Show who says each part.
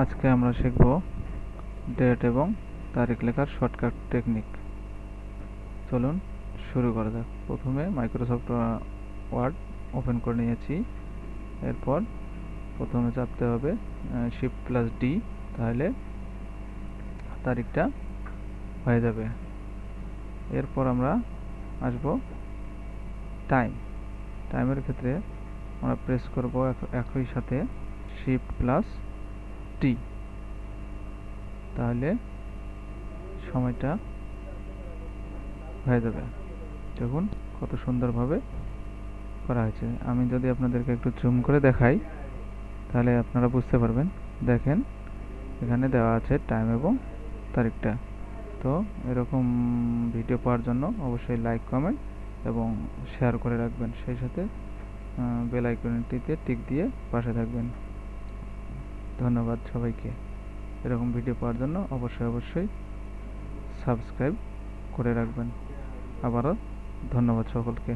Speaker 1: আজকে আমরা শিখব ডেট এবং তারিখ লেখার শর্টকাট টেকনিক চলুন শুরু করা যাক। প্রথমে মাইক্রোসফট ওয়ার্ড ওপেন করে নিয়েছি। এরপর প্রথমে চাপতে হবে শিফট প্লাস ডি তাহলে তারিখটা হয়ে যাবে। এরপর আমরা আসব টাইম টাইমের ক্ষেত্রে আমরা প্রেস করব একই সাথে শিফট প্লাস টি তাহলে সময়টা হয়ে যাবে। দেখুন কত সুন্দরভাবে করা হয়েছে। আমি যদি আপনাদেরকে একটু জুম করে দেখাই, তাহলে আপনারা বুঝতে পারবেন। দেখেন, এখানে দেওয়া আছে টাইম এবং তারিখটা। তো এরকম ভিডিও পাওয়ার জন্য অবশ্যই লাইক কমেন্ট এবং শেয়ার করে রাখবেন। সেই সাথে বেল আইকনটিতে টিক দিয়ে পাশে থাকবেন। ধন্যবাদ সবাইকে। এরকম ভিডিও পাওয়ার জন্য অবশ্যই অবশ্যই সাবস্ক্রাইব করে রাখবেন। আবারও ধন্যবাদ সকলকে।